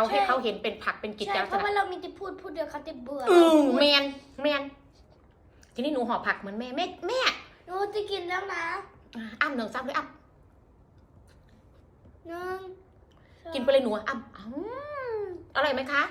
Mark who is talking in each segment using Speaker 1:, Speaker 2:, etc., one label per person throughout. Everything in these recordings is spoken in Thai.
Speaker 1: เอาให้
Speaker 2: ใช่
Speaker 1: เขาเห็นเป็นผักเป็นกิจ
Speaker 2: ใช่
Speaker 1: จา
Speaker 2: เพ
Speaker 1: ลักษ
Speaker 2: ราะว่า
Speaker 1: ณะ
Speaker 2: เรามีแต่พูดพูดเดียวเขาจะเบื่อ
Speaker 1: อืม
Speaker 2: พูด
Speaker 1: แมนแมนทีนี้หนูห่อผักเหมือนแม่แม่แม่
Speaker 2: หนูจะกินแล้วนะ
Speaker 1: อะอ้ำหนึ่งซ้ำเลยอ้ำ
Speaker 2: หนึ่งสอง
Speaker 1: กินไปเลยหนูอ้ำอ้ำอร่อยไหมคะ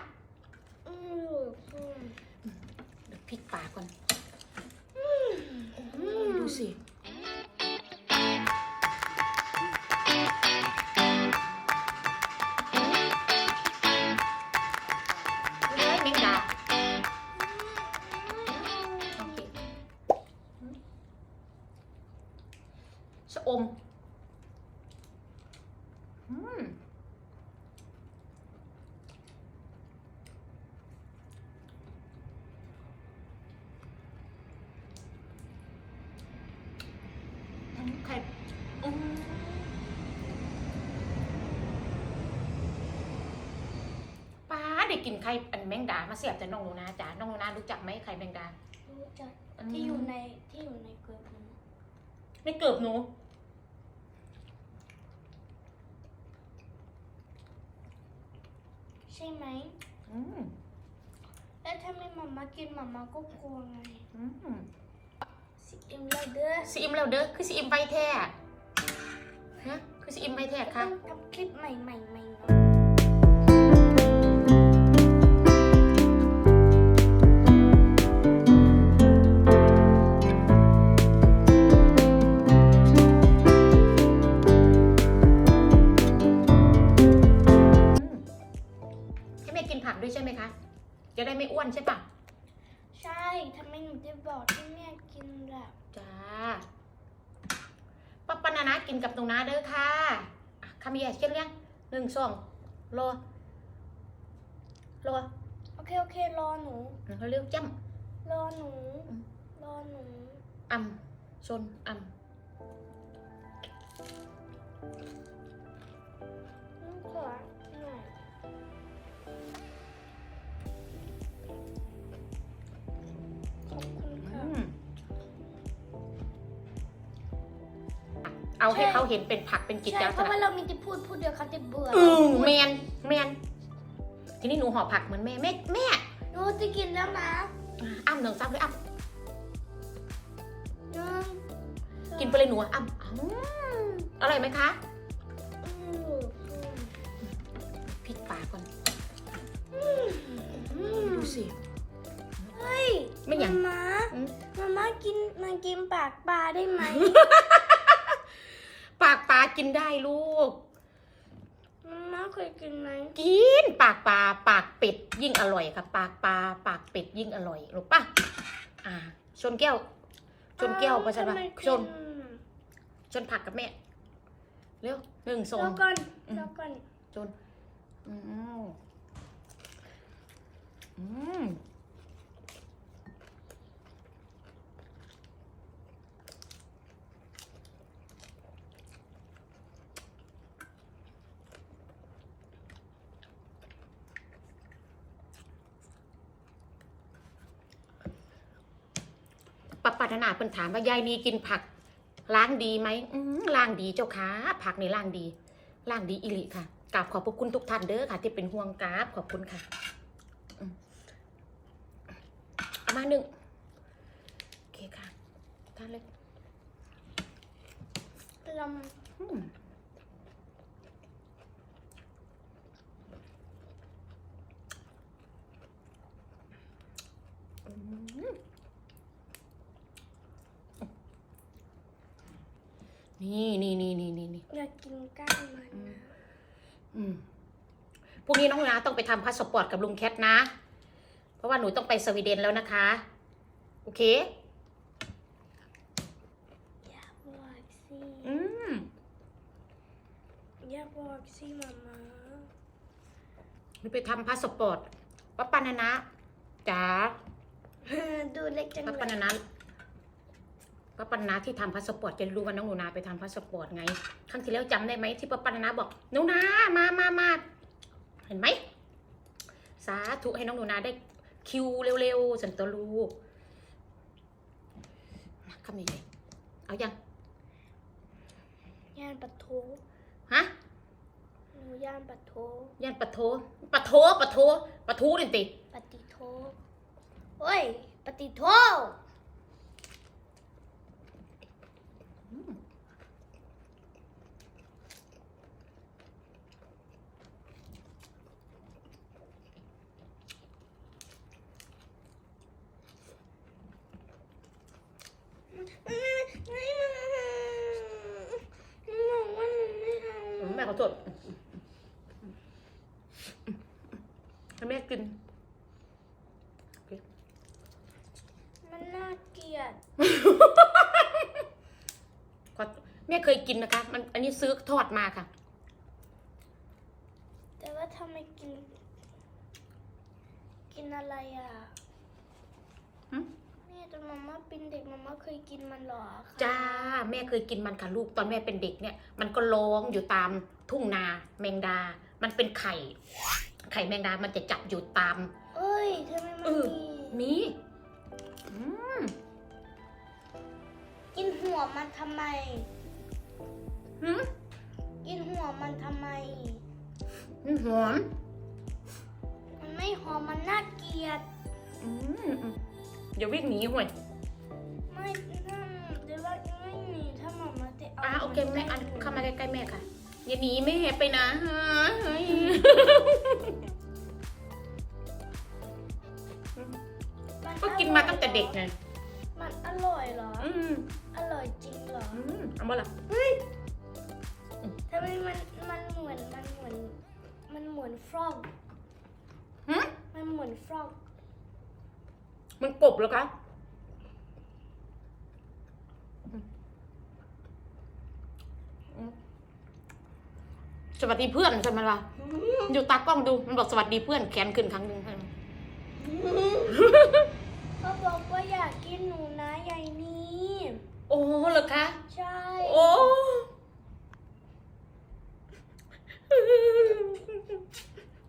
Speaker 1: ะอมอืมอืมไข่อืมป้าได้กินไข่อันแมงดา มาเสียบแต่น้องหนูนาจ๋าน้องหนูนารู้จักไหมไข่แมงดา
Speaker 2: รู้จัก
Speaker 1: ม
Speaker 2: ที่อยู่ในที่อยู่ในเกลือหนู
Speaker 1: ไม่เกือบหนู
Speaker 2: ช่ไหม
Speaker 1: อืม
Speaker 2: แล้วถ้าไม่มาม่ากินมาม่าก็กลัวไง
Speaker 1: อืม
Speaker 2: สิเอ็มเลยเด้อ
Speaker 1: ซีอิมแล้วเด้อคือซีอิมใบแท้ฮะคือซีอิมใบแท้
Speaker 2: ต้
Speaker 1: ค่ะ
Speaker 2: องทำคลิปใหม่ๆ หนู
Speaker 1: จะ
Speaker 2: บอกให้แม่กินล่ะ
Speaker 1: จ้าป้าปานานากินกับหนูนาเด้อค่ะอะคำใหญ่เช่นเรื่องหนึ่งสองโลโล
Speaker 2: โอเคโอเครอหนู
Speaker 1: เขาเรียกจ้
Speaker 2: รอหนู
Speaker 1: อืม
Speaker 2: รอหนูำ
Speaker 1: อ่ำชนอ่
Speaker 2: น้องขอ
Speaker 1: เอาให้
Speaker 2: ใช่
Speaker 1: เขาเห็นเป็นผักเป็นกิจ
Speaker 2: ใช่
Speaker 1: จา
Speaker 2: เพ
Speaker 1: ลักษ
Speaker 2: ราะว่า
Speaker 1: ณะ
Speaker 2: เรามีแต่พูดพูดเดียวเขาจะเบื่อ
Speaker 1: อืม
Speaker 2: พูด
Speaker 1: แมนแมนทีนี้หนูห่อผักเหมือนแม่แม่แม่
Speaker 2: หนูจะกินแล้วนะ
Speaker 1: อะอ้ำหนึ่งซ้ำเลยอ้ำ
Speaker 2: หนึ่งสอง
Speaker 1: กินไปเลยหนูอ้ำอ้ำอร่อยไหมคะ
Speaker 2: อืมอืม
Speaker 1: พริกปากก่อน
Speaker 2: อืม
Speaker 1: ดูสิ
Speaker 2: เฮ้ย
Speaker 1: ไม่อย่าง
Speaker 2: มา
Speaker 1: อืม
Speaker 2: มาม่ากินมากินปากปลาได้ไหม
Speaker 1: ปา กปลากินได้ลูก
Speaker 2: มาม่าเคยกินไหม
Speaker 1: กินปากปลาปากเป็ดยิ่งอร่อยค่ะ ปากปลาปากเป็ดยิ่งอร่อยรู้ปะอ่า ชนแก้ว ชนแก้วประชันว่า
Speaker 2: ทำไม
Speaker 1: ชน
Speaker 2: กิ
Speaker 1: ชนผักกับแม่เร็วหนึ่งสอง
Speaker 2: แล้วก่อน
Speaker 1: อืม
Speaker 2: แล้วก่อน
Speaker 1: ชนอืมอืม ปะปัฒนาเพิ่นถามว่ายายมีกินผักล้างดีไหมล้างดีเจ้าค่ะ ผักในล้างดีล้างดีอิลิค่ะกราบขอบพระคุณทุกท่านเด้อค่ะ ที่เป็นห่วงกราบขอบคุณค่ะมเอามาหนึ่งโอเคค่ะท่านเล็ก
Speaker 2: ล
Speaker 1: อมอืม นี่นี่นี่นี่นี่นี่ำ
Speaker 2: อยากกินก้านมัน
Speaker 1: อืม
Speaker 2: นะ
Speaker 1: อืมพรุ่งนี้น้องนาต้องไปทำพาสปอร์ตกับลุงแคทนะ เพราะว่าหนูต้องไปสวีเดนแล้วนะคะ โอเค
Speaker 2: อยากบอกสิ
Speaker 1: อืม
Speaker 2: อยากบอกสิมาม่า
Speaker 1: หนูไปทำพาสปอร์ตป้าปานานะจ๋า
Speaker 2: ดูเล็กจัง
Speaker 1: ป้า
Speaker 2: เล
Speaker 1: ปาย นานะ ป้าปานานะที่ทำพาสปอร์ตจะรู้ว่าน้องหนูนาไปทำพาสปอร์ตไง ครั้งที่แล้วจำได้ไหมที่ป้าปานานะบอกหนูนามามามาเห็นไหมสาธุให้น้องหนูนาได้คิวเร็วๆสันตลูกมาคำนี้เลยเอายัง
Speaker 2: ย่านปะโถ
Speaker 1: ฮะ
Speaker 2: หนูย่านปะโถ
Speaker 1: ย่านปะโทปะโถปะโถปะทูนี่ติ
Speaker 2: ปฏิโทโอ้ยปฏิโท
Speaker 1: อืมแม่ขอโทษ ให้แม่กิน
Speaker 2: มันน่าเกลียด
Speaker 1: ขอแม่เคยกินนะคะ มันอันนี้ซื้อทอดมาค่ะ
Speaker 2: แต่ว่าทำไมกิน กินอะไรอะ
Speaker 1: หึ
Speaker 2: แม่ตอนมาม่าเป็นเด็กมาม่าเคยกินมันเหรอคะ
Speaker 1: จ้า แม่เคยกินมันค่ะลูกตอนแม่เป็นเด็กเนี่ย มันก็ร้องอยู่ตามทุ่งนาแมงดา มันเป็นไข่ ไข่แมงดา มันจะจับอยู่ตาม
Speaker 2: เอ้ยทำไมมั
Speaker 1: เอนอ
Speaker 2: มี
Speaker 1: มีอืม
Speaker 2: กินหัวมันทำไม
Speaker 1: หืม
Speaker 2: กินหัวมันทำไม
Speaker 1: มันหอม
Speaker 2: มันไม่หอมมันน่าเกลียด
Speaker 1: อืมอืมอย่าวิ่งหนีห่วย
Speaker 2: ไม่ถ้าเดี๋ยวว่าไม่หนีถ้าหมอมาจะเอา
Speaker 1: อะโอเคแม่อันเข้ามาใกล้ๆแม่ค่ะ อย่าหนีแม่ไปนะเฮ้ย
Speaker 2: มั
Speaker 1: ก็กินมาตั้งแต่เด็กไง
Speaker 2: มันอร่อยเหรอ
Speaker 1: อืม
Speaker 2: อร่อยจริงเหรอ
Speaker 1: อืมเอามาละ
Speaker 2: ทำไมมันมันเหมือนมันเหมือน มันเหมือนฟรอก
Speaker 1: หืม
Speaker 2: มันเหมือนฟรอก
Speaker 1: มันกบแล้วคะ สวัสดีเพื่อนใช่ไหมล่ะอยู่ตากล้องดูมันบอกสวัสดีเพื่อนแขนขึ้นครั้งหนึ่ง
Speaker 2: เขาบอกว่าอยากกินหนูนะใหญ่นี้
Speaker 1: โอ้เหรอคะ
Speaker 2: ใช่
Speaker 1: โอ้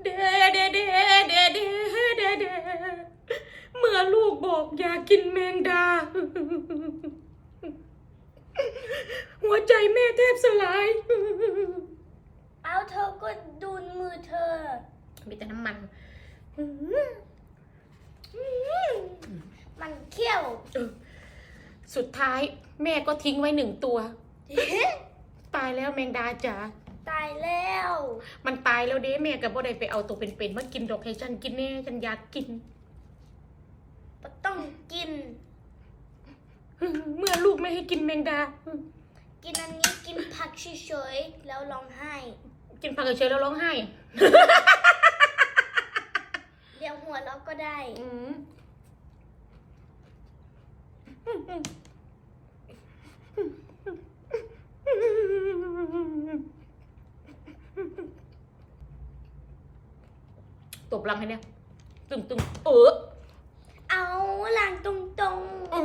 Speaker 1: เดเดเดเดเดเดเดเมื่อลูกบอกอยากกินแมงดา หัวใจแม่แทบสลาย
Speaker 2: เอาเธอก็ดูนมือเธอ
Speaker 1: มีแต่น้ำมัน
Speaker 2: อืมมันเขี้ยว
Speaker 1: เออสุดท้ายแม่ก็ทิ้งไว้หนึ่งตัว ตายแล้วแมงดาจ๋า
Speaker 2: ตายแล้ว
Speaker 1: มันตายแล้วเด้แม่กับบ่ได้ไปเอาตัวเป็นๆมากินดอกให้ฉันกินแน่ฉันอยากกิน
Speaker 2: ก็ต้องกิน
Speaker 1: เมื่อลูกไม่ให้กินแมงดา
Speaker 2: กินอันนี้กินผักเฉยๆแล้วร้องไห้
Speaker 1: กินผักเฉยๆแล้วร้องไห้
Speaker 2: เดี๋ยวหัวเราะก็ได้
Speaker 1: อืมตบรังให้เนี่ยตึงตึงๆเออ
Speaker 2: เอาหลังตรง
Speaker 1: อื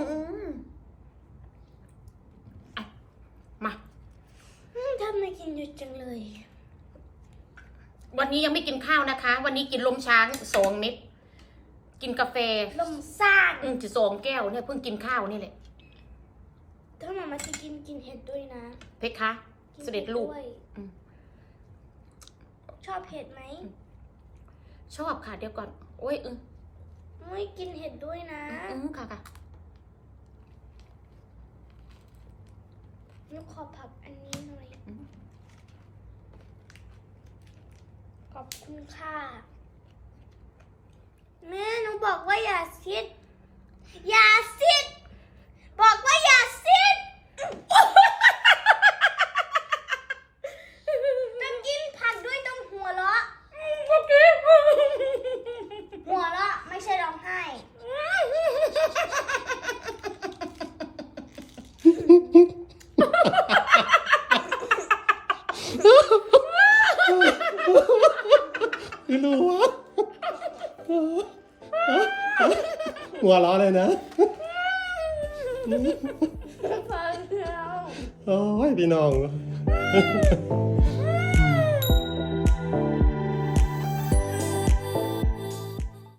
Speaker 1: มอะมา
Speaker 2: ๆอืมทำไมกินเยอะจังเลย
Speaker 1: วันนี้ยังไม่กินข้าวนะคะ วันนี้กินลมช้างสองเม็ดกินกาแฟ
Speaker 2: ลมซ่าน
Speaker 1: อืมจะสองแก้วเนี่ยเพิ่งกินข้าวนี่แหละ
Speaker 2: ถ้าหมามาจะกินกินเห็ดด้วยนะ
Speaker 1: เพชรคะ
Speaker 2: กิน
Speaker 1: เสด็จลูก
Speaker 2: ด้วย
Speaker 1: อืม
Speaker 2: ชอบเห็ดไหม
Speaker 1: ชอบค่ะเดี๋ยวก่อนโอ้ยเออ
Speaker 2: ไม่กินเห็ดด้วยนะ
Speaker 1: เออค่ะค่ะ
Speaker 2: หนูขอผักอันนี้หน่อย
Speaker 1: อืม
Speaker 2: ขอบคุณค่ะแม่หนูบอกว่าอย่าซิดอย่าซิด บอกว่าอย่าซิด ต้องกินผักด้วยต้องหัวเราะ
Speaker 1: โอเค
Speaker 2: หัวเราะไม่ใช่ร้องไห้
Speaker 3: คือรู้วะหัวเราะเลยนะ
Speaker 2: ฟังแล้ว
Speaker 3: โอ้ยพี่น้อง